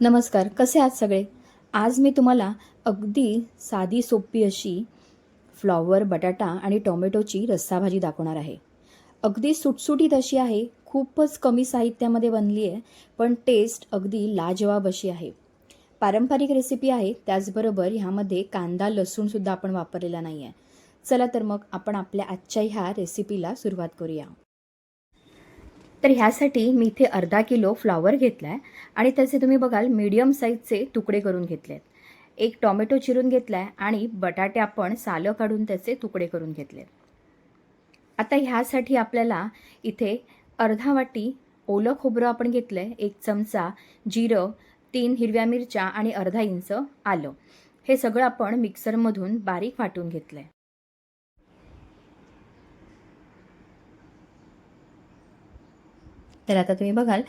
नमस्कार कसे आहात सगळे? आज मी तुम्हाला अगदी साधी सोपी अशी फ्लॉवर बटाटा आणि टोमॅटोची रस्सा भाजी दाखवणार आहे. अगदी सुटसुटीत अशी आहे खूपच कमी साहित्यामध्ये बनली आहे पण टेस्ट अगदी लाजवाब अशी आहे. पारंपरिक रेसिपी आहे त्याचबरोबर ह्यामध्ये कांदा लसूणसुद्धा आपण वापरलेला नाही आहे चला तर मग आपण आपल्या आजच्या ह्या रेसिपीला सुरुवात करूया. तर ह्यासाठी मी इथे अर्धा किलो फ्लॉवर घेतला आहे आणि त्याचे तुम्ही बघाल मीडियम साईजचे तुकडे करून घेतले आहेत एक टॉमॅटो चिरून घेतला आहे आणि बटाटे आपण सालं काढून त्याचे तुकडे करून घेतले आता ह्यासाठी आपल्याला इथे अर्धा वाटी ओलं खोबरं आपण घेतलं आहे एक चमचा जिरं तीन हिरव्या मिरच्या आणि अर्धा इंच आलं. हे सगळं आपण मिक्सरमधून बारीक वाटून घेतलं आहे तर आता तुम्ही बघाल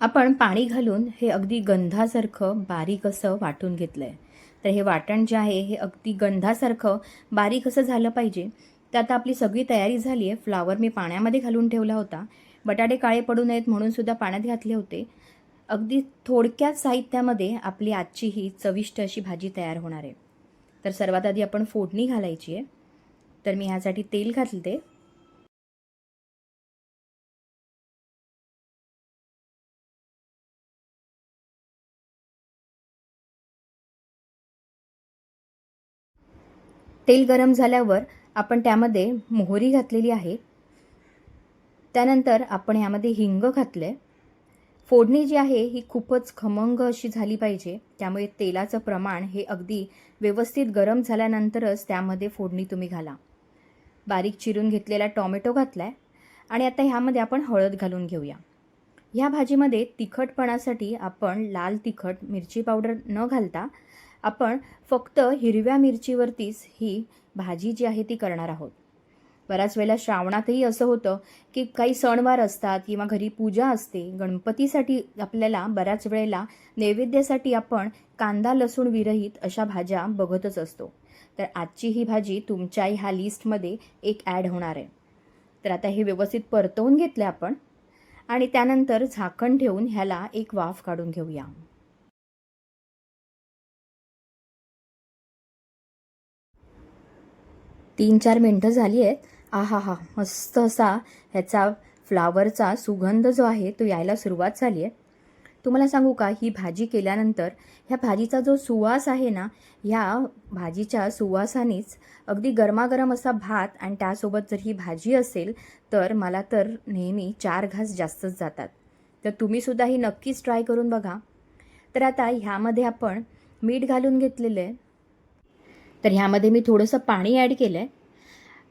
आपण पाणी घालून हे अगदी गंधासारखं बारीक असं वाटून घेतलं आहे तर हे वाटण जे आहे हे अगदी गंधासारखं बारीक असं झालं पाहिजे. तर आता आपली सगळी तयारी झाली आहे फ्लावर मी पाण्यामध्ये घालून ठेवला होता. बटाटे काळे पडू नयेत म्हणून सुद्धा पाण्यात घातले होते. अगदी थोडक्यात साहित्यामध्ये आपली आजची ही चविष्ट अशी भाजी तयार होणार आहे. तर सर्वात आधी आपण फोडणी घालायची आहे तर मी ह्यासाठी तेल घातले तेल गरम झाल्यावर आपण त्यामध्ये मोहरी घातलेली आहे. त्यानंतर आपण यामध्ये हिंग घातले फोडणी जी आहे ही खूपच खमंग अशी झाली पाहिजे. त्यामुळे तेलाचं प्रमाण हे अगदी व्यवस्थित गरम झाल्यानंतरच त्यामध्ये फोडणी तुम्ही घाला. बारीक चिरून घेतलेला टॉमॅटो घातला आहे आणि आता ह्यामध्ये आपण हळद घालून घेऊया. ह्या भाजीमध्ये तिखटपणासाठी आपण लाल तिखट मिरची पावडर न घालता आपण फक्त हिरव्या मिरचीवरतीच ही भाजी जी आहे ती करणार आहोत. बऱ्याच वेळेला श्रावणातही असं होतं की काही सणवार असतात किंवा घरी पूजा असते गणपतीसाठी आपल्याला बऱ्याच वेळेला नैवेद्यासाठी आपण कांदा लसूण विरहित अशा भाज्या बघतच असतो. तर आजची ही भाजी तुमच्याही ह्या लिस्टमध्ये एक ॲड होणार आहे. तर आता हे व्यवस्थित परतवून घेतले आपण आणि त्यानंतर झाकण ठेवून ह्याला एक वाफ काढून घेऊया. तीन चार मिनटं झाली आहेत. आहा हा मस्त असा ह्याचा फ्लावरचा सुगंध जो आहे तो यायला सुरुवात झाली आहे. तुम्हाला सांगू का ही भाजी केल्यानंतर ह्या भाजीचा जो सुवास आहे ना ह्या भाजीच्या सुवासानेच अगदी गरमागरम असा भात आणि त्यासोबत जर ही भाजी असेल तर मला तर नेहमी चार घास जास्तच जातात. तर तुम्हीसुद्धा ही नक्कीच ट्राय करून बघा. तर आता ह्यामध्ये आपण मीठ घालून घेतलेलं आहे. तर ह्यामध्ये मी थोडंसं पाणी ॲड केलं आहे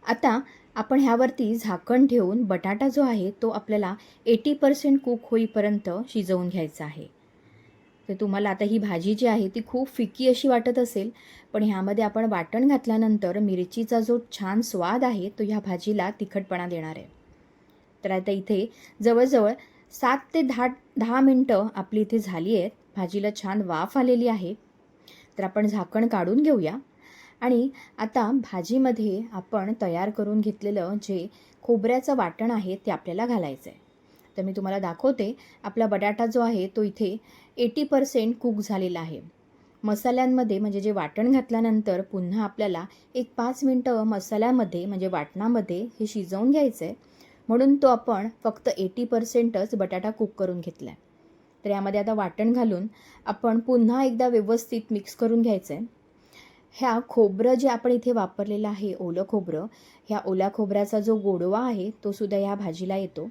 आता आपण ह्यावरती झाकण ठेवून बटाटा जो आहे तो आपल्याला एटी पर्सेंट कुक होईपर्यंत शिजवून घ्यायचा आहे. तर तुम्हाला आता ही भाजी जी आहे ती खूप फिकी अशी वाटत असेल पण ह्यामध्ये आपण वाटण घातल्यानंतर मिरचीचा जो छान स्वाद आहे तो ह्या भाजीला तिखटपणा देणार आहे. तर आता इथे जवळजवळ सात ते दहा दहा मिनटं आपली इथे झाली आहेत. भाजीला छान वाफ आलेली आहे. तर आपण झाकण काढून घेऊया. आणि आता भाजीमध्ये आपण तयार करून घेतलेलं जे खोबऱ्याचं वाटण आहे ते आपल्याला घालायचं आहे तर मी तुम्हाला दाखवते आपला बटाटा जो आहे तो इथे एटी पर्सेंट कुक झालेला आहे. मसाल्यांमध्ये म्हणजे जे वाटण घातल्यानंतर पुन्हा आपल्याला एक पाच मिनटं मसाल्यामध्ये म्हणजे वाटणामध्ये हे शिजवून घ्यायचं आहे म्हणून तो आपण फक्त एटी पर्सेंटच बटाटा कुक करून घेतला आहे तर यामध्ये आता वाटण घालून आपण पुन्हा एकदा व्यवस्थित मिक्स करून घ्यायचं आहे ह्या खोबरं जे आपण इथे वापरलेलं आहे ओलं खोबरं ह्या ओल्या खोबऱ्याचा जो गोडवा आहे तो सुद्धा ह्या भाजीला येतो.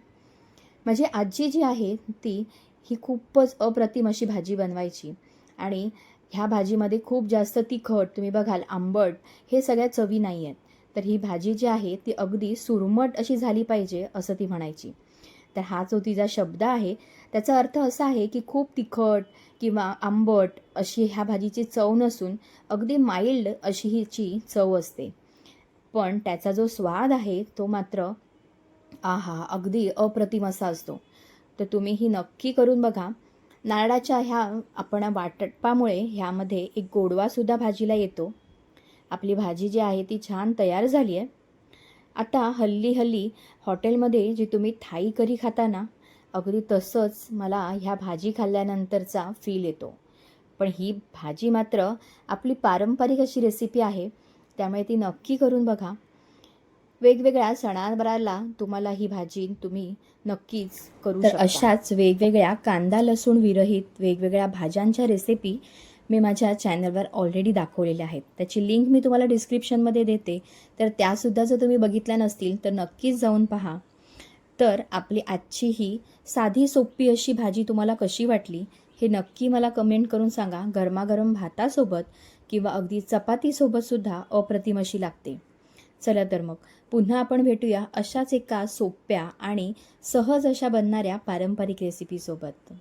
माझी आजी जी आहे ती ही खूपच अप्रतिम अशी भाजी बनवायची. आणि ह्या भाजीमध्ये खूप जास्त तिखट तुम्ही बघाल आंबट हे सगळ्या चवी नाही आहेत तर ही भाजी जी आहे ती अगदी सुरमट अशी झाली पाहिजे असं ती म्हणायची. तर हा जो तिचा शब्द आहे त्याचा अर्थ असा आहे की खूप तिखट किंवा आंबट अशी ह्या भाजीची चव नसून अगदी माइल्ड अशी हिची चव असते. पण त्याचा जो स्वाद आहे तो मात्र आहा अगदी अप्रतिम असा असतो. तर तुम्ही ही नक्की करून बघा. नारळाच्या ह्या आपण वाटपामुळे ह्यामध्ये एक गोडवासुद्धा भाजीला येतो. आपली भाजी जी आहे ती छान तयार झाली आहे. आता हल्ली हल्ली हॉटेलमध्ये जे तुम्ही थाई करी खाता ना अगदी तसंच मला ह्या भाजी खाल्ल्यानंतरचा फील येतो. पण ही भाजी मात्र आपली पारंपरिक अशी रेसिपी आहे त्यामुळे ती नक्की करून बघा. वेगवेगळ्या सणावाराला तुम्हाला ही भाजी तुम्ही नक्कीच करू तर अशाच वेगवेगळ्या कांदा लसूण विरहित वेगवेगळ्या भाज्यांच्या रेसिपी मी माझ्या चॅनलवर ऑलरेडी दाखवलेल्या आहेत. त्याची लिंक मी तुम्हाला डिस्क्रिप्शनमध्ये देते. तर त्यासुद्धा जर तुम्ही बघितल्या नसतील तर नक्कीच जाऊन पहा. तर आपली आजची ही साधी सोपी अशी भाजी तुम्हाला कशी वाटली हे नक्की मला कमेंट करून सांगा. गरमागरम भातासोबत किंवा अगदी चपातीसोबतसुद्धा अप्रतिम अशी लागते. चला तर मग पुन्हा आपण भेटूया अशाच एका सोप्या आणि सहज अशा बनणाऱ्या पारंपरिक रेसिपीसोबत